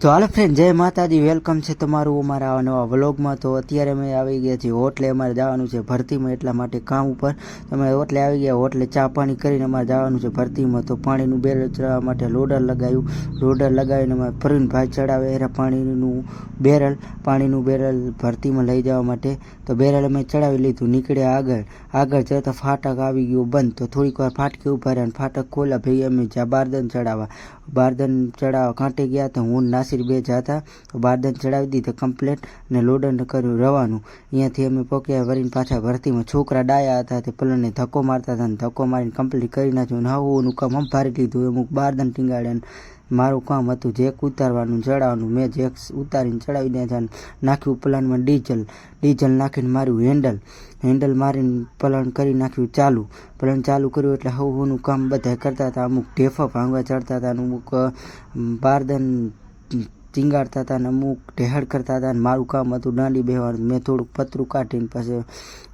તો હાલો ફ્રેન્ડ જય માતાજી. વેલકમ છે તમારું અમારા નવા વ્લોગમાં તો અત્યારે અમે આવી ગયા છીએ હોટલે. અમારે જવાનું છે ભરતીમાં એટલા માટે કામ ઉપર. તમે હોટલે આવી ગયા, હોટલે ચા પાણી કરીને અમારે જવાનું છે ભરતીમાં. તો પાણીનું બેરલ ચડાવવા માટે લોડર લગાવ્યું. લોડર લગાવીને અમે પ્રવીણભાઈ ચડાવે એરા પાણીનું બેરલ પાણીનું બેરલ ભરતીમાં લઈ જવા માટે. તો બેરલ અમે ચડાવી લીધું, નીકળ્યા આગળ. આગળ જતા ફાટક આવી ગયું બંધ. તો થોડીક વાર ફાટકે ઊભા રહ્યા ફાટક ખોલ્યા. ભાઈ અમે જ્યાં બારદન ચડાવવા. બારદન ચડાવવા કાંટે ગયા તો હું ને નાસિર બે જાતા તો બારદન ચડાવી દીધા કમ્પ્લેટ અને લોડન કર્યું રવાનું. અહીંયાથી અમે પોક્યા વરીને પાછા ભરતીમાં છોકરા ડાયા હતા તે પલનને ધક્કો મારતા હતા ને ધક્કો મારીને કમ્પ્લીટ કરી નાખ્યું ને હવું કામ સંભાળી લીધું. અમુક બારદન ટીંગાડ્યા મારું કામ હતું જેક ઉતારવાનું ચડાવવાનું મેં જેક ઉતારીને ચડાવી દીધા નાખ્યું પ્લાનમાં ડીઝલ. ડીઝલ નાખીને માર્યું હેન્ડલ. હેન્ડલ મારીને પલણ કરી નાખ્યું ચાલુ. પલણ ચાલુ કર્યું એટલે હવનું કામ બધા કરતા હતા. અમુક ઢેફા ભાંગવા ચડતા હતા અને અમુક બારદન deep ટીંગાડતા હતા ને અમુક ઢેહડ કરતા હતા અને મારું કામ હતું દાંડી બેહવાનું. મેં થોડુંક પતરું કાઢીને પછી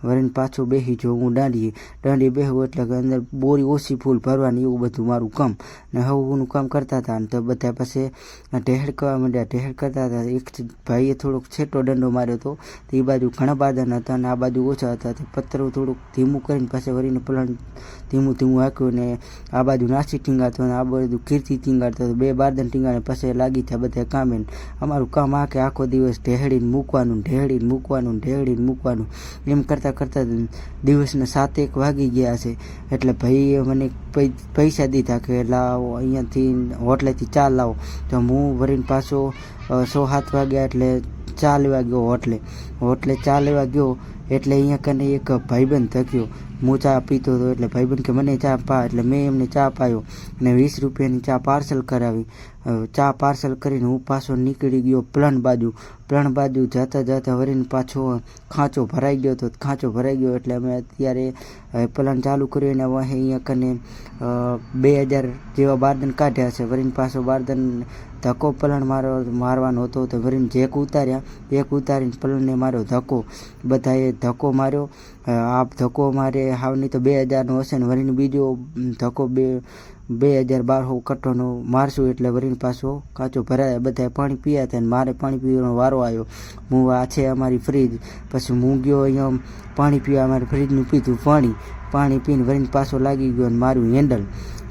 વળીને પાછું બેસી જો હું દાંડીએ. દાંડી બેહું એટલે કે અંદર બોરી ઓછી ફૂલ ભરવાની એવું બધું મારું કામ. ને હવુંનું કામ કરતા હતા ને તો બધા પછી ઢેહડ કરવા માંડ્યા. ઢેહડ કરતા હતા એક ભાઈએ થોડોક છેટો દંડો માર્યો હતો તો એ બાજુ ઘણા બાદન હતા અને આ બાજુ ઓછા હતા. તે પતરું થોડુંક ધીમું કરીને પછી વરીને પલણ ધીમું ધીમું હાંક્યું ને આ બાજુ નાસી ટીંગાતો અને આ બાજુ કીર્તિ ટીંગાડતો હતો બે બારદન ટીંગાડે પછી લાગી થયા બધા કામે. ને અમારું કામ આ કે આખો દિવસ ઢેહડીને મૂકવાનું ઢેહડીને મૂકવાનું ઢેહડીને મૂકવાનું. એમ કરતાં કરતાં દિવસના સાત એક વાગી ગયા છે. એટલે ભાઈએ મને પૈસા દીધા કે લાવો, અહીંયાથી હોટલેથી ચા લાવો. તો હું વરીને પાછો સો સાત વાગ્યા એટલે ચા લેવા ગયો હોટલે. હોટલે ચા લેવા ગયો એટલે અહીંયા કને એક ભાઈબંધ થક્યો. હું ચા પીતો હતો એટલે ભાઈબંધ કે મને ચા પા, એટલે મેં એમને ચા પાયો અને વીસ રૂપિયાની ચા પાર્સલ કરાવી. ચા પાર્સલ કરીને હું પાછો નીકળી ગયો પ્લન બાજુ. પ્લન બાજુ જતાં જતાં વરીને પાછો ખાંચો ભરાઈ ગયો તો ખાંચો ભરાઈ ગયો એટલે અમે અત્યારે પ્લન ચાલુ કર્યું અને વાહે અહીંયા કને બે હજાર જેવા બારદન કાઢ્યા છે. વરીને પાછો બારદન ધક્કો પલણ મારો, મારવાનો હતો તો વરીને જેક ઉતાર્યા. એક ઉતારીને પલણને માર્યો ધક્કો. બધાએ ધક્કો માર્યો. આપ ધક્કો મારે હાવની તો બે હજારનો હશે ને વરીને બીજો ધક્કો બે બે હજાર બારસો કટ્ટોનો મારશું એટલે વળીને પાછો કાચો ભરાય, બધાએ પાણી પીયા હતા ને મારે પાણી પીવાનો વારો આવ્યો. હું આ છે અમારી ફ્રીજ. પછી હું ગયો અહીંયા પાણી પીવા, અમારી ફ્રીજનું પીધું પાણી. પાણી પીને વળીને પાછો લાગી ગયો અને મારું હેન્ડલ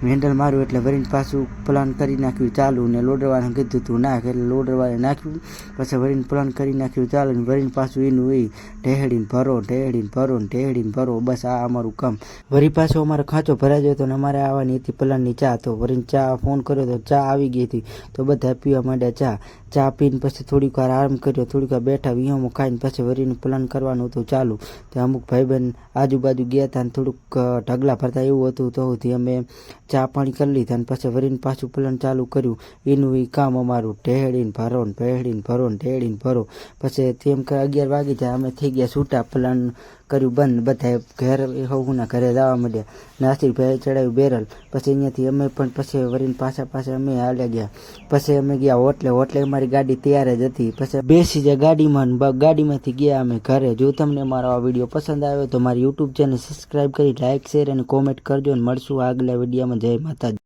હેન્ડલ માર્યું એટલે વરીને પાછું પ્લાન કરી નાખ્યું, ચાલુ ને લોડરવાળાને કીધું તું નાખ, એટલે લોડરવાળે નાખ્યું. પછી વરીને પ્લાન કરી નાખ્યું, ચાલુ ને વરીને પાછું એનું એ ઢેહડીને ભરો ઢેહડીને ભરો ને ઢેહડીને ભરો, બસ આ અમારું કામ. વરી પાછો અમારો ખાંચો ભરાઈ ગયો હતો ને અમારે આવવાની હતી પ્લાનની ચા, તો વરીને ચા ફોન કર્યો તો ચા આવી ગઈ હતી. તો બધા પીવા માંડ્યા ચા. ચા પીને પછી થોડીક વાર આરામ કર્યો, થોડીક વાર બેઠા વિહોમો ખાઈને પછી વરીને પ્લાન કરવાનું હતું ચાલુ. તો અમુક ભાઈબંધ આજુબાજુ ગયા હતા ને થોડુંક ઢગલા ભરતા એવું હતું તો અમે ચા પાણી કરી લીધા અને પછી વરીને પાછું પ્લાન ચાલુ કર્યું. એનું એ કામ અમારું. ઢેહડીને ભરો ને ભેહડીને ભરો ને ઢેહડીને ભરો. પછી તેમ કે અગિયાર વાગી જાય, અમે થઈ ગયા છૂટા. પ્લાન કર્યું બંધ. બધા ઘેર હોઉના ઘરે જવા માંડ્યા. નાસિરભાઈ ચડાવ્યું બેરલ. પછી અહીંયાથી અમે પણ પછી વરીને પાછા પાછા અમે હાલ્યા ગયા. પછી અમે ગયા હોટલે. હોટલે અમારી ગાડી તૈયાર જ હતી. પછી બેસી જાય ગાડીમાં ગાડીમાંથી ગયા અમે ઘરે. જો તમને મારો આ વીડિયો પસંદ આવ્યો તો મારી યુટ્યુબ ચેનલ સબસ્ક્રાઈબ કરી લાઇક શેર અને કોમેન્ટ કરજો અને મળશું આગલા વિડીયોમાં. જય માતાજી.